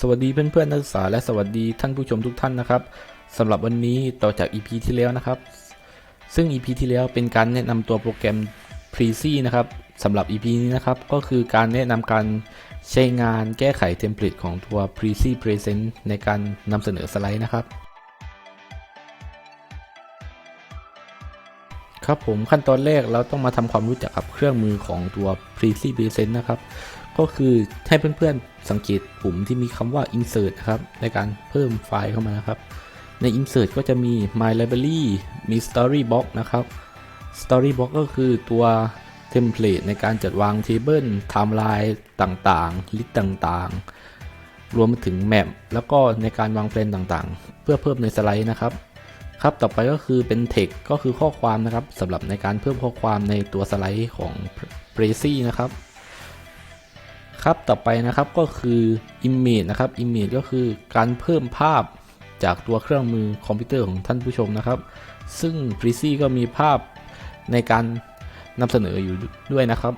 สวัสดีเพื่อนๆนักศึกษาและสวัสดีท่านผู้ชมทุกท่านนะครับสำหรับวันนี้ต่อจาก EP ที่แล้วนะครับ ซึ่ง EP ที่แล้วเป็นการแนะนำตัวโปรแกรม p r e z y นะครับสำหรับ EP นี้นะครับก็คือการแนะนำการใช้งานแก้ไขเทมเพลตของตัว p r e z y Present ในการนำเสนอสไลด์นะครับ ครับผมขั้นตอนแรกเราต้องมาทำความรู้จักกับเครื่องมือของตัว p r e z y Present นะครับ ก็คือให้เพื่อนๆสังเกตปุ่มที่มีคำว่า insert นะครับ ในการเพิ่มไฟล์เข้ามานะครับ ใน insert ก็จะมี my library มี story box นะครับ story box ก็คือตัวเทมเพลตในการจัดวาง table timeline ต่างๆ ลิสต์ต่างๆ รวมไปถึงแมปแล้วก็ในการวางแผนต่างๆ เพื่อเพิ่มในสไลด์นะครับครับต่อไปก็คือเป็น text ก็คือข้อความนะครับสำหรับในการเพิ่มข้อความในตัวสไลด์ของ p r e z y นะครับ ครับต่อไปนะครับก็คือ Image นะครับ Image ก็คือการเพิ่มภาพจากตัวเครื่องมือคอมพิวเตอร์ของท่านผู้ชมนะครับ ซึ่ง p r e z y ก็มีภาพในการนำเสนออยู่ด้วยนะครับ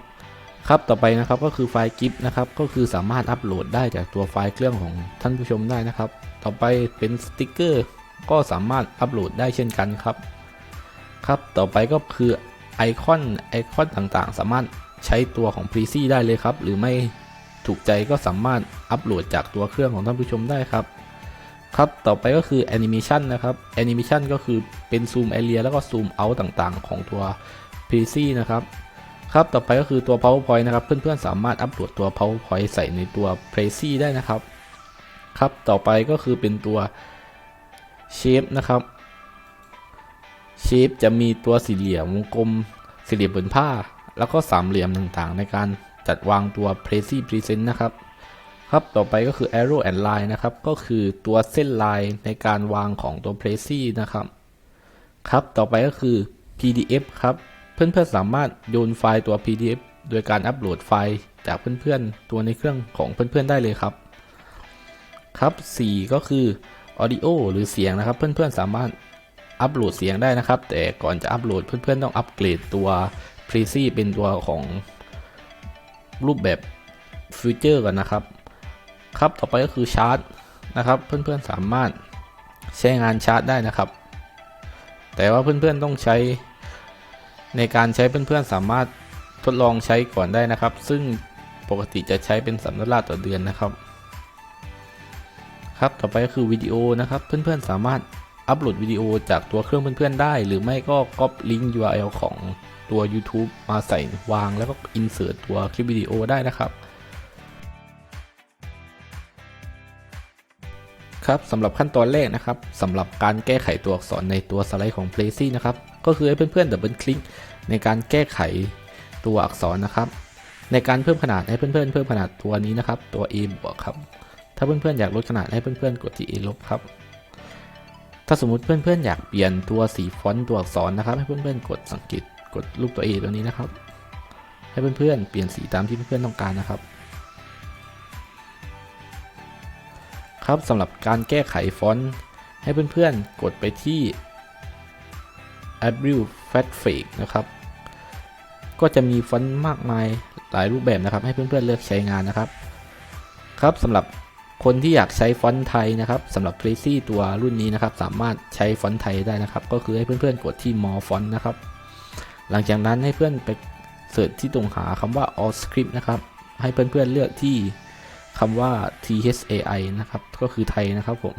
ครับต่อไปนะครับก็คือไฟล์ GIF นะครับก็คือสามารถอัปโหลดได้จากตัวไฟล์เครื่องของท่านผู้ชมได้นะครับ ต่อไปเป็นสติกเกอร์ก็สามารถอัปโหลดได้เช่นกันครับ ครับต่อไปก็คือไอคอนไอคอนต่างๆ สามารถใช้ตัวของ p r e z y ได้เลยครับ หรือไม่ ถูกใจก็สามารถอัปโหลดจากตัวเครื่องของท่านผู้ชมได้ครับ ครับต่อไปก็คือแอนิเมชันนะครับแอนิเมชันก็คือเป็นซูม a อเรียแล้วก็ซูมเอาต่างๆ ของตัว PC นะครับครับต่อไปก็คือตัว PowerPoint นะครับ เพื่อนๆ สามารถอัปโหลดตัว PowerPoint ใส่ในตัว p r e z y ได้นะครับ ครับต่อไปก็คือเป็นตัว Shape นะครับ Shape จะมีตัวสี่เหลี่ยมวงกลมสี่เหลี่ยมบนผ้า แล้วก็สามเหลี่ยมต่างๆ ในการ จัดวางตัว p r e z y Present นะครับ ครับต่อไปก็คือ Arrow and Line นะครับ ก็คือตัวเส้นลายในการวางของตัว p r e z y นะครับ ครับ ต่อไปก็คือ PDF ครับ เพื่อนๆสามารถโยนไฟล์ตัว PDF โดยการอัปโหลดไฟล์จากเพื่อนๆ ตัวในเครื่องของเพื่อนๆ ได้เลยครับ ครับ 4 ก็คือ Audio หรือเสียงนะครับ เพื่อนๆ สามารถอัปโหลดเสียงได้นะครับ แต่ก่อนจะอัปโหลดเพื่อนๆ ต้องอัปเกรดตัว p r e z y เป็นตัวของ รูปแบบฟิวเจอร์ก่อนนะครับ ครับต่อไปก็คือชาร์ตนะครับ เพื่อนๆสามารถใช้งานชาร์ตได้นะครับ แต่ว่าเพื่อนๆต้องใช้ในการใช้เพื่อนๆสามารถทดลองใช้ก่อนได้นะครับ ซึ่งปกติจะใช้เป็น3ดอลลาร์ต่อเดือนนะครับ ครับต่อไปก็คือวิดีโอนะครับ เพื่อนๆสามารถ อัปโหลดวิดีโอจากตัวเครื่องเพื่อนๆได้ หรือไม่ก็ก๊อปลิงก์ URL ของตัว YouTube มาใส่วางแล้วก็ insert ตัวคลิปวิดีโอได้นะครับ ครับสำหรับขั้นตอนแรกนะครับสำหรับการแก้ไขตัวอักษรในตัวสไลด์ของ p l a c y นะครับ ก็คือให้เพื่อนๆดับเบิลคลิกในการแก้ไขตัวอักษรนะครับ ในการเพิ่มขนาดให้เพื่อนๆเพิ่มขนาดตัวนี้นะครับ ตัว A บวกครับถ้าเพื่อนๆอยากลดขนาดให้เพื่อนๆกดที่ A ลบครับ ถ้าสมมุติเพื่อนๆ อยากเปลี่ยนตัวสีฟอนต์ตัวอักษรนะครับ ให้เพื่อนๆ กดสังเกตกดรูปตัว A ตัวนี้นะครับ ให้เพื่อนๆ เปลี่ยนสีตามที่เพื่อนๆ ต้องการนะครับ ครับสำหรับการแก้ไขฟอนต์ให้เพื่อนๆ กดไปที่ April Fat Fake นะครับ ก็จะมีฟอนต์มากมายหลายรูปแบบนะครับ ให้เพื่อนๆ เลือกใช้งานนะครับ ครับสำหรับ คนที่อยากใช้ฟอนต์ไทยนะครับสำหรับ Tracy ตัวรุ่นนี้นะครับ สามารถใช้ฟอนต์ไทยได้นะครับ ก็คือให้เพื่อนๆกดที่ More Font นะครับ หลังจากนั้นให้เพื่อนไปเสิร์ชที่ตรงหาคำว่า All Script นะครับ ให้เพื่อนๆเลือกที่คำว่า thai นะครับ ก็คือไทยนะครับผม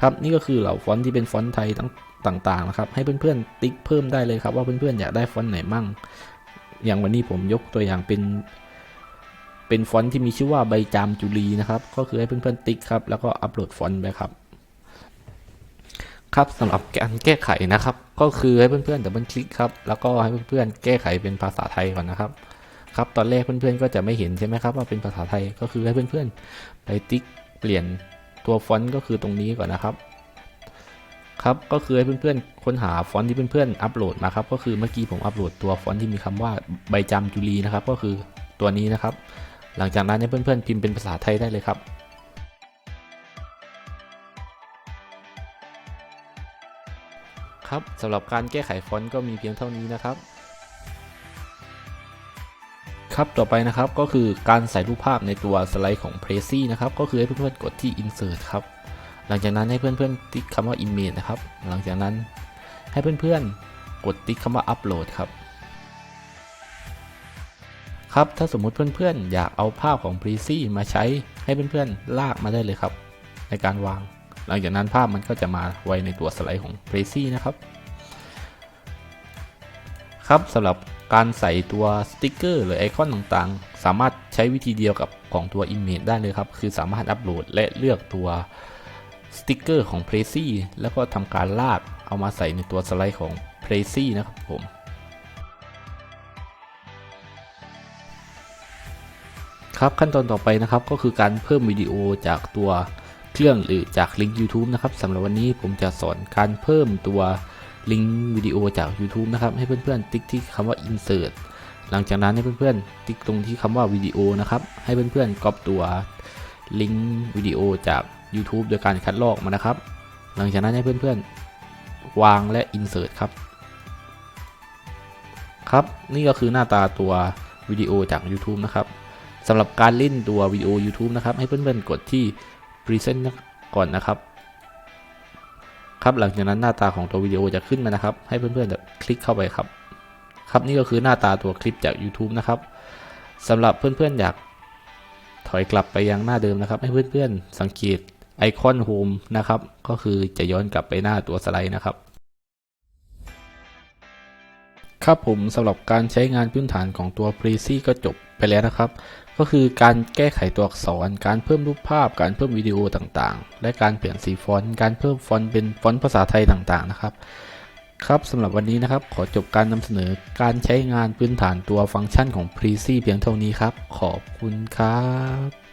ครับนี่ก็คือเหล่าฟอนต์ที่เป็นฟอนต์ไทยต่างๆนะครับ ให้เพื่อนๆติ๊กเพิ่มได้เลยครับว่าเพื่อนๆอยากได้ฟอนต์ไหนมั่ง อย่างวันนี้ผมยกตัวอย่างเป็น เป็นฟอนต์ที่มีชื่อว่าใบจามจุลีนะครับ ก็คือให้เพื่อนๆติ๊กครับ แล้วก็อัปโหลดฟอนต์ไปครับ ครับสำหรับการแก้ไขนะครับ ก็คือให้เพื่อนๆดับเบิลคลิกครับ แล้วก็ให้เพื่อนๆแก้ไขเป็นภาษาไทยก่อนนะครับ ครับตอนแรกเพื่อนๆก็จะไม่เห็นใช่ไหมครับว่าเป็นภาษาไทย ก็คือให้เพื่อนๆไปติ๊กเปลี่ยนตัวฟอนต์ก็คือตรงนี้ก่อนนะครับครับก็คือให้เพื่อนๆค้นหาฟอนต์ที่เพื่อนๆอัปโหลดมาครับก็คือเมื่อกี้ผมอัปโหลดตัวฟอนต์ที่มีคำว่าใบจำจุลีนะครับ ก็คือตัวนี้นะครับ หลังจากนั้นให้เพื่อนๆพิมพ์เป็นภาษาไทยได้เลยครับ ครับสำหรับการแก้ไขฟอนต์ก็มีเพียงเท่านี้นะครับ ครับต่อไปนะครับก็คือการใส่รูปภาพในตัวสไลด์ของ p r e s y นะครับก็คือให้เพื่อนๆกดที่ insert ครับหลังจากนั้นให้เพื่อนๆติ๊กคำว่า image นะครับ หลังจากนั้นให้เพื่อนๆกดติ๊กคำว่า upload ครับ ครับถ้าสมมุติเพื่อนๆ อยากเอาภาพของ p r e s y มาใช้ให้เพื่อนๆ ลากมาได้เลยครับ ในการวาง หลังจากนั้นภาพมันก็จะมาไว้ในตัวสไลด์ของ p r e s y นะครับ ครับสำหรับการใส่ตัวสติกเกอร์หรือไอคอนต่างๆ สามารถใช้วิธีเดียวกับของตัว Image ได้เลยครับ คือสามารถอัปโหลดและเลือกตัวสติกเกอร์ของ p r e s y แล้วก็ทำการลากเอามาใส่ในตัวสไลด์ของ p r e s y นะครับผม ครับขั้นตอนต่อไปนะครับก็คือการเพิ่มวิดีโอจากตัวเครื่องหรือจากลิงก์ YouTube นะครับสำหรับวันนี้ผมจะสอนการเพิ่มตัวลิงก์วิดีโอจาก YouTube นะครับให้เพื่อนๆติ๊กที่คำว่า insert หลังจากนั้นให้เพื่อนๆติ๊กตรงที่คำว่าวิดีโอนะครับให้เพื่อนๆก๊อปตัวลิงก์วิดีโอจาก YouTube โดยการคัดลอกมานะครับ หลังจากนั้นให้เพื่อนๆวางและ insert ครับ ครับนี่ก็คือหน้าตาตัววิดีโอจาก YouTube นะครับ สำหรับการเล่นตัววิดีโอ YouTube นะครับ ให้เพื่อนๆกดที่ present ก่อนนะครับ ครับหลังจากนั้นหน้าตาของตัววิดีโอจะขึ้นมานะครับ ให้เพื่อนๆคลิกเข้าไปครับ ครับนี่ก็คือหน้าตาตัวคลิปจาก YouTube นะครับสำหรับเพื่อนๆอยากถอยกลับไปยังหน้าเดิมนะครับ ให้เพื่อนๆสังเกตไอคอนโฮมนะครับ ก็คือจะย้อนกลับไปหน้าตัวสไลด์นะครับ ครับผมสำหรับการใช้งานพื้นฐานของตัว p r e z y ก็จบไปแล้วนะครับ ก็คือการแก้ไขตัวอักษร การเพิ่มรูปภาพ การเพิ่มวิดีโอต่างๆ และการเปลี่ยนสีฟอนต์การเพิ่มฟอนต์เป็นฟอนต์ภาษาไทยต่างๆนะครับ ครับสำหรับวันนี้นะครับ ขอจบการนำเสนอการใช้งานพื้นฐานตัวฟังก์ชันของ p r e z y เพียงเท่านี้ครับ ขอบคุณครับ